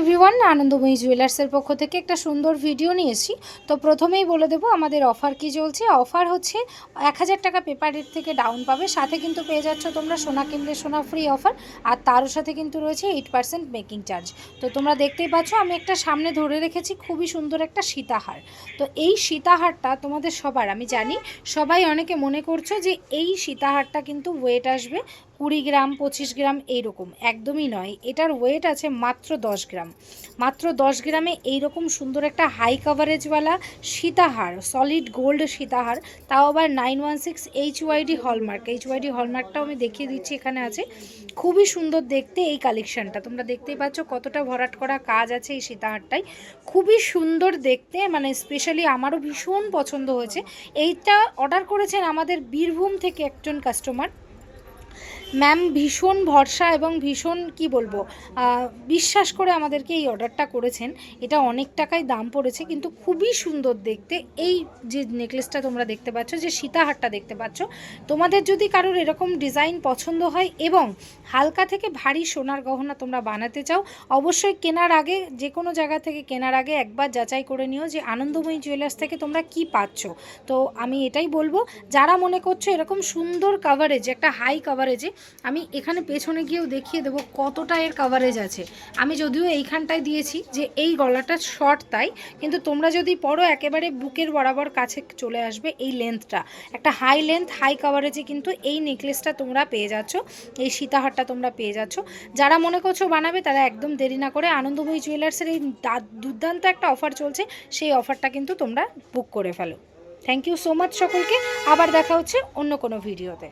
Everyone আনন্দময়ী জুয়েলার্সের পক্ষ থেকে একটা সুন্দর ভিডিও নিয়ে এসেছি তো প্রথমেই বলে দেবো, আমাদের অফার কি চলছে? অফার হচ্ছে এক হাজার টাকা পেপার রেট থেকে ডাউন পাবে। সাথে কিন্তু পেয়ে যাচ্ছ তোমরা সোনা কিনলে সোনা ফ্রি অফার আর তারও সাথে কিন্তু রয়েছে এইট পার্সেন্ট মেকিং চার্জ তো তোমরা দেখতেই পাচ্ছ, আমি একটা সামনে ধরে রেখেছি খুবই সুন্দর একটা সীতাহার। তো এই সীতাহারটা তোমাদের সবার, আমি জানি সবাই অনেকে মনে করছ যে এই সীতাহারটা কিন্তু ওয়েট আসবে কুড়ি গ্রাম, পঁচিশ গ্রাম এইরকম। একদমই নয়। এটার ওয়েট আছে মাত্র দশ গ্রাম। মাত্র দশ গ্রামে এইরকম সুন্দর একটা হাই কাভারেজওয়ালা সীতাহার সলিড গোল্ড সীতাহার, তাও আবার nine one six H UID hallmark H UID হলমার্কটাও আমি দেখিয়ে দিচ্ছি, এখানে আছে। খুবই সুন্দর দেখতে এই কালেকশনটা তোমরা দেখতেই পাচ্ছ কতটা ভরাট করা কাজ আছে এই সীতাহারটাই খুবই সুন্দর দেখতে মানে স্পেশালি আমারও ভীষণ পছন্দ হয়েছে। এইটা অর্ডার করেছেন আমাদের বীরভূম থেকে একজন কাস্টমার ম্যাম ভীষণ ভরসা এবং ভীষণ, কি বলব বিশ্বাস করে আমাদেরকে এই অর্ডারটা করেছেন। এটা অনেক টাকায় দাম পড়েছে, কিন্তু খুবই সুন্দর দেখতে। এই যে নেকলেসটা তোমরা দেখতে পাচ্ছ, যে সীতাহারটা দেখতে পাচ্ছ, তোমাদের যদি কারোর এরকম ডিজাইন পছন্দ হয় এবং হালকা থেকে ভারী সোনার গহনা তোমরা বানাতে চাও, অবশ্যই কেনার আগে, যে কোনো জায়গা থেকে কেনার আগে একবার যাচাই করে নিও যে আনন্দময়ী জুয়েলার্স থেকে তোমরা কি পাচ্ছ। তো আমি এটাই বলব, যারা মনে করছ এরকম সুন্দর কাভারেজ একটা হাই কাভারেজে আমি এখানে পেছনে গিয়েও দেখিয়ে দেবো কতটা এর কাভারেজ আছে। আমি যদিও এইখানটায় দিয়েছি যে এই গলাটা শর্ট তাই, কিন্তু তোমরা যদি পড়ো, একেবারে বুকের বরাবর কাছে চলে আসবে এই লেন্থটা একটা হাই লেন্থ হাই কাভারেজে কিন্তু এই নেকলেসটা তোমরা পেয়ে যাচ্ছ, এই সীতাহারটা তোমরা পেয়ে যাচ্ছ। যারা মনে করছ বানাবে, তারা একদম দেরি না করে আনন্দময়ী জুয়েলার্সের এই দুর্দান্ত একটা অফার চলছে, সেই অফারটা কিন্তু তোমরা বুক করে ফেলো। থ্যাংক ইউ সো মাচ সকলকে। আবার দেখা হচ্ছে অন্য কোনো ভিডিওতে